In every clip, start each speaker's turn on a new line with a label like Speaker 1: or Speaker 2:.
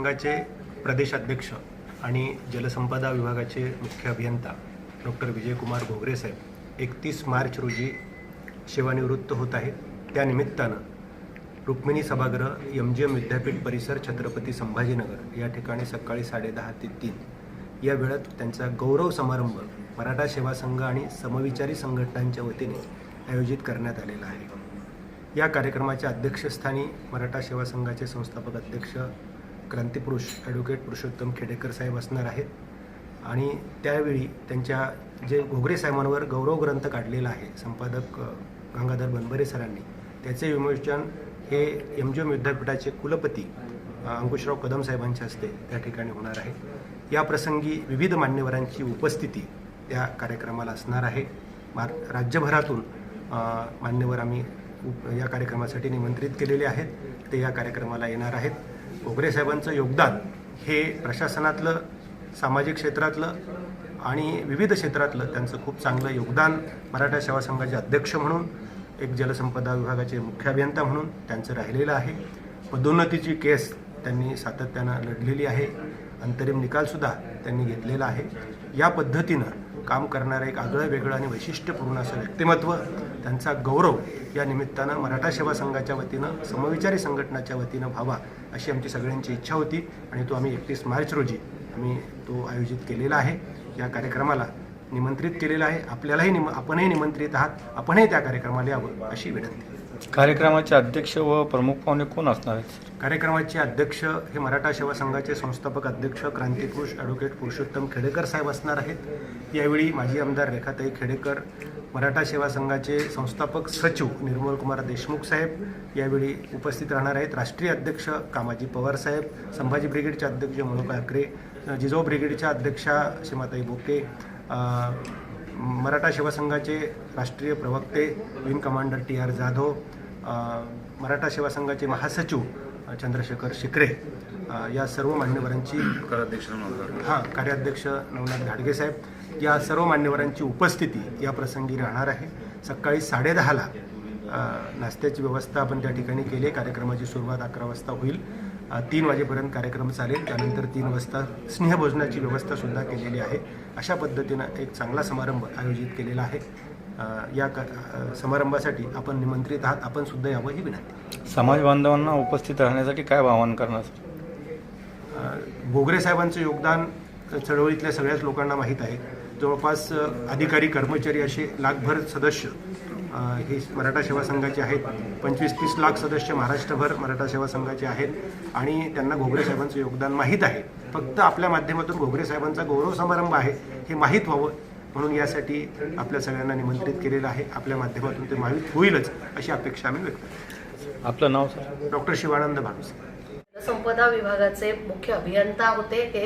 Speaker 1: संघाचे प्रदेशाध्यक्ष आणि जलसंपदा विभागाचे मुख्य अभियंता डॉक्टर विजयकुमार भोगरे साहेब एकतीस मार्च रोजी सेवानिवृत्त होत आहेत. त्यानिमित्तानं रुक्मिणी सभागृह एम जी एम विद्यापीठ परिसर छत्रपती संभाजीनगर या ठिकाणी सकाळी साडेदहा ते तीन या वेळात त्यांचा गौरव समारंभ मराठा सेवा संघ आणि समविचारी संघटनांच्या वतीने आयोजित करण्यात आलेला आहे. या कार्यक्रमाच्या अध्यक्षस्थानी मराठा सेवा संघाचे संस्थापक अध्यक्ष क्रांतीपुरुष ॲडव्होकेट पुरुषोत्तम खेडेकर साहेब असणार आहेत. आणि त्यावेळी त्यांच्या जे घोगरे साहेबांवर गौरव ग्रंथ काढलेला आहे संपादक गंगाधर बनबरे सरांनी. त्याचे विमोचन हे एम जी एम विद्यापीठाचे कुलपती अंकुशराव कदम साहेबांच्या हस्ते त्या ठिकाणी होणार आहे. या प्रसंगी विविध मान्यवरांची उपस्थिती त्या कार्यक्रमाला असणार आहे. मार राज्यभरातून मान्यवर आम्ही उप- या कार्यक्रमासाठी निमंत्रित केलेले आहेत. ते या कार्यक्रमाला येणार आहेत. घोगरे साहेबांचं योगदान हे प्रशासनातलं सामाजिक क्षेत्रातलं आणि विविध क्षेत्रातलं त्यांचं खूप चांगलं योगदान मराठा सेवा संघाचे अध्यक्ष म्हणून एक जलसंपदा विभागाचे मुख्य अभियंता म्हणून त्यांचं राहिलेलं आहे. पदोन्नतीची केस त्यांनी सातत्यानं लढलेली आहे. अंतरिम निकालसुद्धा त्यांनी घेतलेला आहे. या पद्धतीनं काम करणारं एक आगळं वेगळं आणि वैशिष्ट्यपूर्ण असं व्यक्तिमत्व त्यांचा गौरव या निमित्तानं मराठा सेवा संघाच्या वतीनं समविचारी संघटनाच्या वतीनं व्हावा अशी आमची सगळ्यांची इच्छा होती आणि तो आम्ही एकतीस मार्च रोजी आम्ही तो आयोजित केलेला आहे. या कार्यक्रमाला निमंत्रित केलेला आहे. आपल्यालाही निम आपणही निमंत्रित आहात. आपणही त्या कार्यक्रमाला यावं अशी विनंती.
Speaker 2: कार्यक्रमाचे अध्यक्ष व प्रमुख पाहुणे कोण असणार आहेत?
Speaker 1: कार्यक्रमाचे अध्यक्ष हे मराठा सेवा संघाचे संस्थापक अध्यक्ष क्रांतिपुरुष ॲडव्होकेट पुरुषोत्तम खेडेकर साहेब असणार आहेत. यावेळी माजी आमदार रेखाताई खेडेकर मराठा सेवा संघाचे संस्थापक सचिव निर्मल कुमार देशमुख साहेब यावेळी उपस्थित राहणार आहेत राष्ट्रीय अध्यक्ष कामाजी पवार साहेब संभाजी ब्रिगेडचे अध्यक्ष मनोज ठाकरे जिजाऊ ब्रिगेडच्या अध्यक्षा सीमाताई बोके मराठा सेवा संघाचे राष्ट्रीय प्रवक्ते wing commander T R Jadhav Maratha Seva संघाचे महासचिव चंद्रशेखर शिकरे या सर्व मान्यवरांची हां कार्याध्यक्ष नवनाथ घाडगे साहेब या सर्व मान्यवरांची उपस्थिती या प्रसंगी राहणार आहे. सकाळी साडेदहाला नाश्त्याची व्यवस्था आपण त्या ठिकाणी केली. आहे. कार्यक्रमाची सुरुवात अकरा वाजता होईल. तीन वाजेपर्यंत कार्यक्रम चालेल. त्यानंतर तीन वाजता स्नेहभोजनाची व्यवस्था सुद्धा केलेली आहे. अशा पद्धतीनं एक चांगला समारंभ आयोजित केलेला आहे. या क- समारंभासाठी आपण निमंत्रित आहात. आपण सुद्धा यावं ही विनंती.
Speaker 2: समाज बांधवांना उपस्थित राहण्यासाठी काय आवाहन करणार?
Speaker 1: अ, घोगरे साहेबांचं योगदान चळवळीतल्या सगळ्याच लोकांना माहीत आहे. जवळपास अधिकारी कर्मचारी असे लाखभर सदस्य हे मराठा सेवा संघाचे आहेत. पंचवीस तीस लाख सदस्य महाराष्ट्रभर मराठा सेवा संघाचे आहेत आणि त्यांना घोगरे साहेबांचं योगदान माहीत आहे. फक्त आपल्या माध्यमातून घोगरे साहेबांचा गौरव समारंभ आहे हे माहीत व्हावं म्हणून यासाठी आपल्या सगळ्यांना निमंत्रित केलेलं आहे. आपल्या माध्यमातून ते माहीत होईलच अशी अपेक्षा आम्ही व्यक्त
Speaker 2: आपलं नाव सर?
Speaker 1: डॉक्टर शिवानंद भानुसे.
Speaker 3: संपदा विभागाचे मुख्य अभियंता होते. ते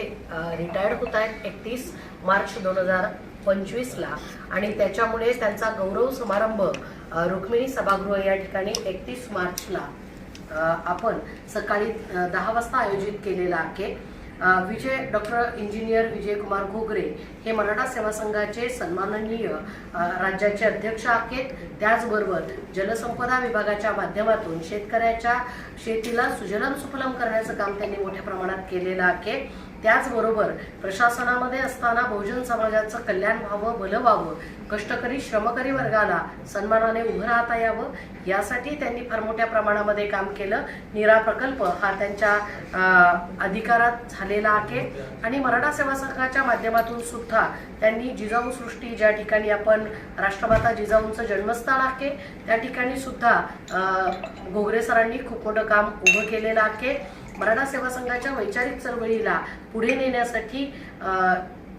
Speaker 3: रिटायर्ड होत आहेत एकतीस मार्च दोन हजार पंचवीसला. आणि त्याच्यामुळे त्यांचा गौरव समारंभ रुक्मिणी सभागृह या ठिकाणी एकतीस मार्चला आपण सकाळी दहा वाजता आयोजित केलेला आहे. विजय डॉक्टर इंजिनियर विजयकुमार घोगरे हे मराठा सेवा संघाचे सन्माननीय राज्याचे अध्यक्ष आहेत. त्याचबरोबर जलसंपदा विभागाच्या माध्यमातून शेतकऱ्याच्या शेतीला सुजलम सुफलम करण्याचं काम त्यांनी मोठ्या प्रमाणात केलेलं आहे. त्याचबरोबर प्रशासनामध्ये असताना बहुजन समाजाचं कल्याण व्हावं भलं व्हावं कष्टकरी श्रमकरी वर्गाला सन्मानाने उभं राहता यावं यासाठी त्यांनी फार मोठ्या प्रमाणामध्ये काम केलं. निरा प्रकल्प हा त्यांच्या अधिकारात झालेला आहे. आणि मराठा सेवा संघाच्या माध्यमातून सुद्धा त्यांनी जिजाऊ सृष्टी ज्या ठिकाणी आपण राष्ट्रमाता जिजाऊंचं जन्मस्थान आहे त्या ठिकाणी सुद्धा घोगरे सरांनी खूप मोठं काम उभं केलेलं आहे. मराठा सेवा संघाच्या वैचारिक चळवळीला पुढे नेण्यासाठी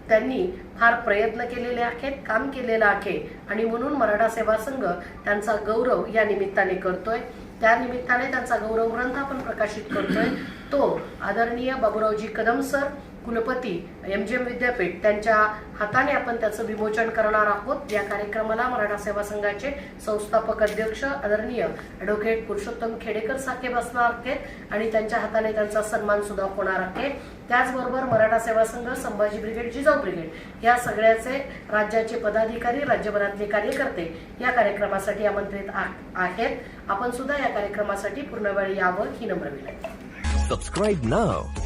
Speaker 3: त्यांनी फार प्रयत्न केलेले आहेत काम केलेलं आहे. आणि म्हणून मराठा सेवा संघ त्यांचा गौरव या निमित्ताने करतोय. त्या निमित्ताने त्यांचा गौरव ग्रंथ आपण प्रकाशित करतोय. तो आदरणीय बाबूरावजी कदम सर कुलपती एम जी एम विद्यापीठ त्यांच्या हाताने आपण त्याचं विमोचन करणार आहोत. या कार्यक्रमाला मराठा सेवा संघाचे संस्थापक अध्यक्ष आदरणीय ॲडव्होकेट पुरुषोत्तम खेडेकर साहेब असणार आहेत आणि त्यांच्या हाताने त्यांचा सन्मान सुद्धा होणार आहे. त्याचबरोबर मराठा सेवा संघ संभाजी ब्रिगेड जिजाऊ ब्रिगेड या सगळ्याचे राज्याचे पदाधिकारी राज्यभरातले कार्यकर्ते या कार्यक्रमासाठी आमंत्रित आ- आहेत. आपण सुद्धा या कार्यक्रमासाठी पूर्ण वेळ यावं ही नम्र विनंती.
Speaker 4: Subscribe now